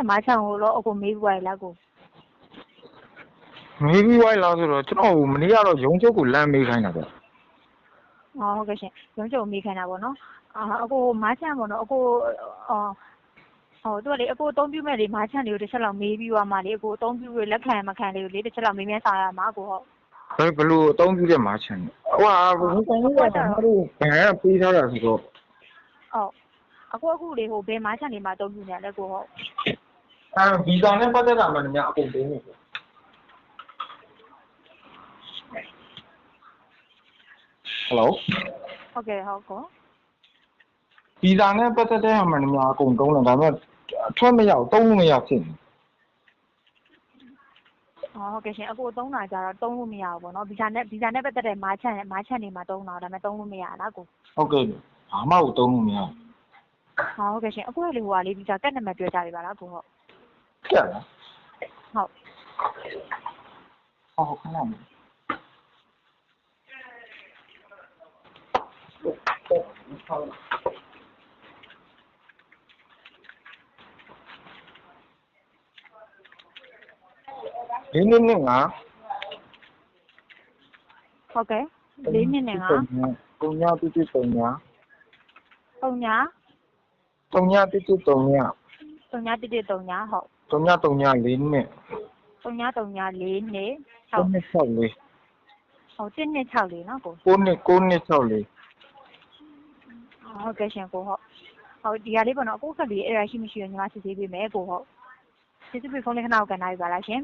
တဲ့မားချန်ကိုတော့အကိုမေးပြီးသွားပြီလားကိုမေးပြီးသွားလားဆိုတော့ကျွန်တော်မနေ့ကတော့ရုံးချုပ်ကိုလမ်းမေးခိုင်းတာဗျဟောဟုတ်ကဲ့ရှင်ရုံးချုပ်ကိုမေးခိုင်းတာပေါ့နော်အာအကိုမားချန်ပေါ့နော်အကိုအော်ဟိုသူကလေအကိုအသုံးပြုမဲ့လေမားချန်လေးကိုတစ်ချက်လောက်မေးပြီးသွားမှလေအကိုအသုံးပြုရလက်ခံမခံလေးကိုလေတစ်ချက်လောက်မေးမြန်းဆောင်ရမှာအကိုဟုတ်ဘယ်ဘလို့အသုံးပြုတဲ့မားချန်ဟိုဟာဘုံကောင်ကကျွန်တော်တို့ဘယ်ကပေးထားတာဆိုတော့ဟုတ်အခုအခုလေဟိုဘယ်မားချန်လေးမှာအသုံးပြုနေရလဲကိုဟုတ် အဲဗီဇာနဲ့ပတ်သက်တာမှလည်းအကုန်ပေးနေတယ်ဟယ်လိုဟုတ်ကဲ့ဟုတ်ကောဗီဇာနဲ့ပတ်သက်တဲ့ဟာမှလည်းအကုန်တုံးတယ်ဒါပေမဲ့အထွက်မရောက်တုံးလို့မရဖြစ်နေဟောဟုတ်ကဲ့ရှင်အခုအသုံးတာကြတော့တုံးလို့မရဘူးပေါ့နော်ဗီဇာနဲ့ဗီဇာနဲ့ပတ်သက်တဲ့မားချန်မားချန်တွေမှာတုံးတာဒါပေမဲ့တုံးလို့မရလားကိုဟုတ်ကဲ့ဘာမှကိုတုံးလို့မရဟောဟုတ်ကဲ့ရှင်အခုလေဟိုကလေဗီဇာကတ်နံပါတ်တွေ့ကြပြီပါလားကိုဟုတ် kiểu đó. học. Khoa học nó làm lý nên này ngã ok lý nên này ngã cùng nhau tôi chưa từng nhá. Cùng nhá. Cùng nhau tôi chưa từng nhá. Cùng nhau tôi chưa từng nhá học. 3934နဲ့3934နဲ့ဟုတ်964ဟုတ်1264เนาะကို9264ဟုတ်ကဲ့ရှင်ကိုဟုတ်ဟုတ်ဒီဟာလေးပေါ့နော်အခုခက်လေးအဲ့ဒါရှိမရှိရောညီမစစ်ဆေးပေးမယ်ကိုဟုတ်စစ်စစ်ပေးဖုန်းလေးခဏအောင်ကန်နိုင်ပါလားရှင်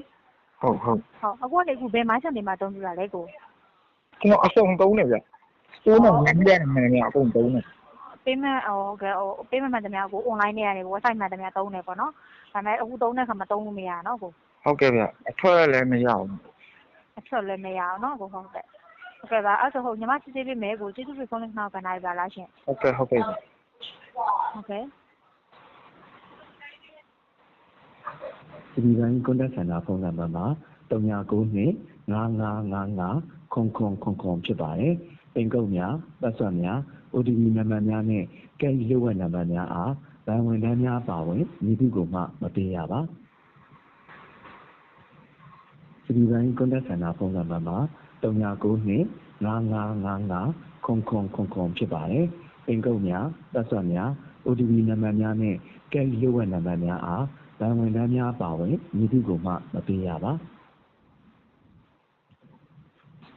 ဟုတ်ဟုတ်ဟုတ်အခုလည်းအခုဘယ်မှာချက်နေမှာတုံးပြတာလဲကိုကျွန်တော်အစုံသုံးနေဗျတိုးနဲ့ငင်းရတယ်မှန်တယ်အကုန်သုံးနေ payment ဟိုကဟို payment မှန်တယ်များကို online နဲ့ရတယ် website မှန်တယ်များတုံးတယ်ပေါ့နော်ဒါပေမဲ့အခုတုံးတဲ့ခါမှာတုံးလို့မရနော်ကိုဟုတ်ကဲ့ဗျအထွက်လည်းမရဘူးအချက်လည်းမရအောင်နော်ကိုဟုတ်ကဲ့ဟုတ်ကဲ့ပါအဲ့ဆိုဟုတ်ညီမစစ်ဆေးပေးမယ်ကိုကျေးဇူးပြုဖုန်းလေးခဏကိုကန်ထားပြီပါလားရှင်ဟုတ်ကဲ့ဟုတ်ကဲ့ဟုတ်ကဲ့ဒီပိုင်းကွန်တက်ဆန်တာဖုန်းနံပါတ်မှာ39နှစ်9955ခုံခုံခုံခုံဖြစ်ပါတယ်။ပင်ကုတ်များပတ်ဆွတ်များ OTP နံပါတ်များနဲ့ CAT လျှို့ဝှက်နံပါတ်များအား ဘဏ်ဝန်ထမ်းများအပါအဝင် မည်သူကိုမှ မပေးရပါ။ Citibank Contact Center ဖုန်းနံပါတ်မှာ392 5555 0000ဖြစ်ပါတယ်။ပင်ကုတ်များ၊ပတ်စပ်များ၊ OTP နံပါတ်များနဲ့ CAT လျှို့ဝှက်နံပါတ်များအား ဘဏ်ဝန်ထမ်းများအပါအဝင် မည်သူကိုမှ မပေးရပါ။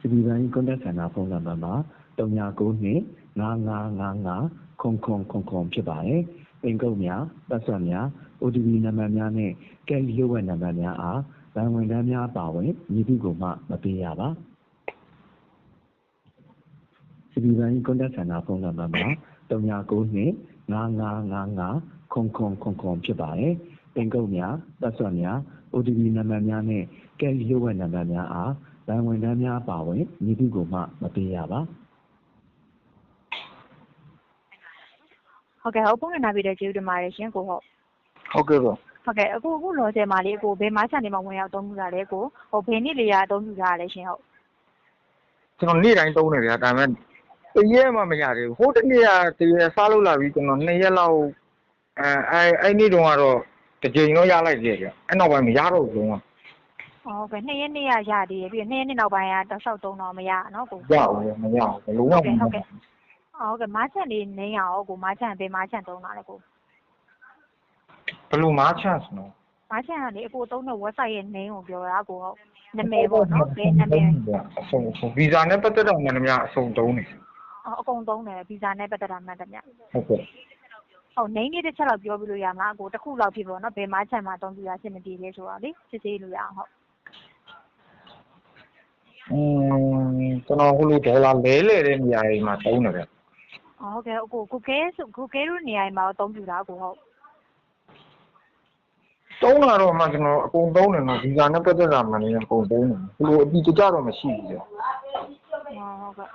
Citibank Contact Center ဖုန်းနံပါတ်မှာ392 9999ခုံခုံခုံခုံဖြစ်ပါတယ်။ပိန်ကုတ်များ၊ပတ်ဆက်များ၊ OTP နံပါတ်များနဲ့ကဲလျှို့ဝှက်နံပါတ်များအားဘဏ်ဝင်တန်းများပါဝင်မည်သူကိုမှမပေးရပါ။စီဗီဘဏ်ကွန်တက်ဆန္ဒဖုန်းနံပါတ်မှာ3992 9999ဖြစ်ပါတယ်။ပိန်ကုတ်များ၊ပတ်ဆက်များ၊ OTP နံပါတ်များနဲ့ကဲလျှို့ဝှက်နံပါတ်များအားဘဏ်ဝင်တန်းများပါဝင်မည်သူကိုမှမပေးရပါ။ ဟုတ်ကဲ့ဟုတ်ဖုန်းနဲ့နားပြီးတဲ့ကျေးဇူးတင်ပါတယ်ရှင်ကိုဟုတ်ဟုတ်ကဲ့ဗျဟုတ်ကဲ့အခုအခုလောဆယ်မှာလေးကိုဘယ်မားချန်တွေမှာဝင်ရောက်တုံးပြတာလဲကိုဟိုဘယ်နေ့လေးရအတုံးပြတာလဲရှင်ဟုတ်ကျွန်တော်နေ့တိုင်းသုံးနေဗျာဒါပေမဲ့တရက်မှမရသေးဘူးဟိုတနေ့ကတရက်စားလို့လာပြီးကျွန်တော်နှစ်ရက်လောက်အဲအဲအဲ့နေ့တုန်းကတော့တစ်ကြိမ်တော့ရလိုက်သေးတယ်ဗျအဲ့နောက်ပိုင်းမရတော့ဘူးလုံးဝဟုတ်ကဲ့နှစ်ရက်နေ့ရရသေးတယ်ပြီးတော့နှစ်ရက်နေ့နောက်ပိုင်းကတောက်လျှောက်တုံးတော့မရနော်ကိုရအောင်မရဘူးလုံးဝမရဟုတ်ကဲ့ ဟုတ်ကဲ့မားချန်လေးနင်းရအောင်ကိုမားချန်ဘယ်မားချန်တုံးတာလဲကိုဘယ်လိုမားချန်စနော်မားချန်ကလေအကိုတုံးတဲ့ website ရဲ့ name ကိုပြောတာကိုဟုတ်နာမည်ပေါ့နော်ဘယ်နာမည်အဆုံးဗီဇာနဲ့ပတ်သက်တော့မှလည်းများအဆုံးတုံးနေအကုန်တုံးတယ်ဗီဇာနဲ့ပတ်သက်တာမှန်တယ်မြဟုတ်ကဲ့ဟုတ် name လေးတစ်ချက်လောက်ပြောပြလို့ရမလားအကိုတစ်ခုလောက်ဖြစ်ပေါ့နော်ဘယ်မားချန်မှာတုံးပြတာရှင်းမတည်လဲဆိုတာလေစစ်သေးလို့ရအောင်ဟုတ်อืมကျွန်တော်ဟိုလိုဒေါ်လာလဲလဲတဲ့နေရာတွေမှာတုံးနေတယ် ဟုတ်ကဲ့အကို Google ဆို Google တို့နေရာမှာအသုံးပြတာအကိုဟုတ်တုံးလာတော့မှကျွန်တော်အကုန်တုံးတယ်နော်ဗီဇာနဲ့ပတ်သက်တာမှလည်းအကုန်တုံးတယ်ဘယ်လိုအတိအကျတော့မရှိဘူးလေဟုတ်ကဲ့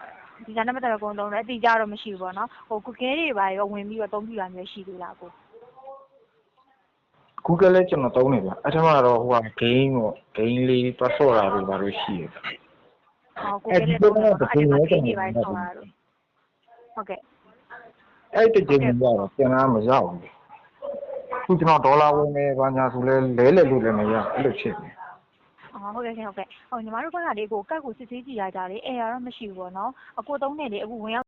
ဒီကနေ့မတော်ကုန်တုံးတယ်အတိအကျတော့မရှိဘူးပေါ့နော်ဟို Google တွေပါရောဝင်ပြီးတော့အသုံးပြတာမျိုးရှိသေးလားကို Google လည်းကျွန်တော်တုံးနေဗျအဲ့ထက်မှတော့ဟိုက game ပေါ့ game လေးတွတ်ဆော့တာတွေဘာလို့ရှိရဟော Google လေးတုံးတယ်အဲ့ဒီမှာ game တွေပါဆောင်းတာလို့ဟုတ်ကဲ့ အဲ့တကြိမ်ကတော့ပြန်လာမရောက်ဘူးအခုကျွန်တော်ဒေါ်လာဝင်နေဘာညာဆိုလဲလဲလဲလို့လည်းမရအဲ့လိုဖြစ်နေအော်ဟုတ်ကဲ့ရှင်ဟုတ်ကဲ့ဟိုညီမတို့ဘက်ကလေအကိုကတ်ကိုစစ်ဆေးကြည့်ရကြလေအဲရတော့မရှိဘူးပေါ့နော်အကိုသုံးနေလေအခုဝင်ရောက်